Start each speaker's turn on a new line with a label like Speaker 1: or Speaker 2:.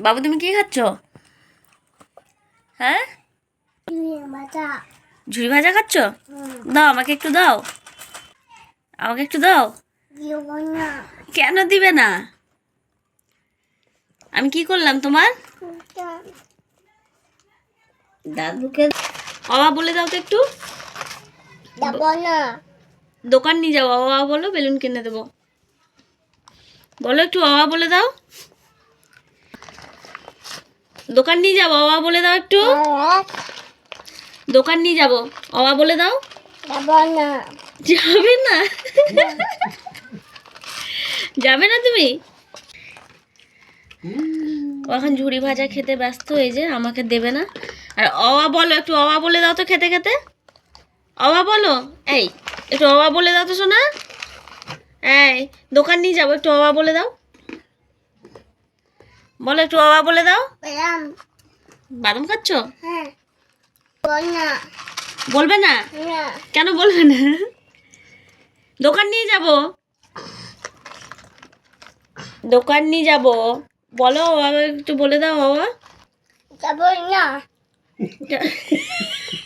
Speaker 1: বাবু তুমি কি খাচ্ছ? হ্যাঁ? ঝুড়ি ভাজা। খাচ্ছ? দাও আমাকে একটু দাও। আমাকে একটু দাও। কেন দিবে না? আমি কি করলাম তোমার? দাদুকে অবা বলে দাও তো একটু। দোকান নিয়ে যাও অবা বলো বেলুন কিনে দেবো। বলো একটু অবা বলে দাও। দোকান নিয়ে যাব, অবা বলে দাও একটু। দোকান নিয়ে যাব, অবা বলে দাও।
Speaker 2: যাব না।
Speaker 1: যাবে না তুমি? এখন ঝুড়ি ভাজা খেতে ব্যস্ত, এই যে আমাকে দেবে না। আর অবা বলো, একটু অবা বলে দাও তো খেতে খেতে। অবা বলো, এই, একটু অবা বলে দাও তো শোনা। এই, দোকান নিয়ে যাব, একটু অবা বলে দাও। বলো একটু অবা বলে দাও। বাদাম। খাচ্ছ?
Speaker 2: হ্যাঁ।
Speaker 1: বলবে না?
Speaker 2: না।
Speaker 1: কেন বলবে না? দোকান নিয়ে যাব। দোকান নিয়ে যাব। বলো বাবা একটু বলে দাও বাবা।
Speaker 2: যাব না।